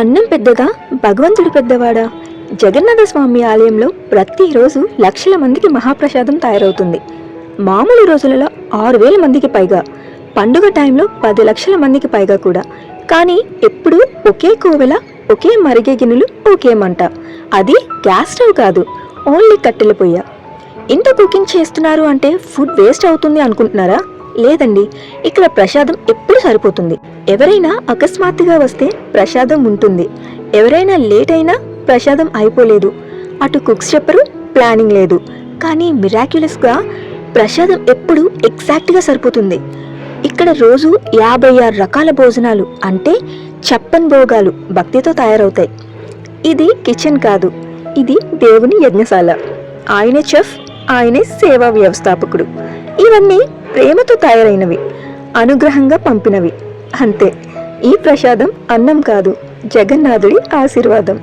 అన్నం పెద్దగా భగవంతుడు పెద్దవాడా? జగన్నాథ స్వామి ఆలయంలో ప్రతిరోజు లక్షల మందికి మహాప్రసాదం తయారవుతుంది. మామూలు రోజులలో ఆరు వేల మందికి పైగా. పండుగ టైంలో పది లక్షల మందికి పైగా కూడా. కానీ ఎప్పుడూ ఒకే కోవెల ఒకే మరిగే గిన్నెలు ఒకే మంట. అది గ్యాస్ స్టవ్ కాదు ఓన్లీ కట్టెల పొయ్య. ఇంత కుకింగ్ చేస్తున్నారు అంటే ఫుడ్ వేస్ట్ అవుతుంది అనుకుంటున్నారా? లేదండి ఇక్కడ ప్రసాదం ఎప్పుడు సరిపోతుంది. ఎవరైనా అకస్మాత్తుగా వస్తే ప్రసాదం ఉంటుంది. ఎవరైనా లేట్ అయినా ప్రసాదం అయిపోలేదు. అటు కుక్స్ చెప్పరు ప్లానింగ్ లేదు. కానీ మిరాక్యులస్గా ప్రసాదం ఎప్పుడు ఎగ్జాక్ట్గా సరిపోతుంది. ఇక్కడ రోజు యాభై ఆరు రకాల భోజనాలు అంటే చప్పన్ భోగాలు భక్తితో తయారవుతాయి. ఇది కిచెన్ కాదు ఇది దేవుని యజ్ఞశాల. ఆయనే చెఫ్ ఆయనే సేవా వ్యవస్థాపకుడు. ఇవన్నీ ప్రేమతో తయారైనవి. అనుగ్రహంగా పంపినవి. అంతే. ఈ ప్రసాదం అన్నం కాదు జగన్నాథుడి ఆశీర్వాదం.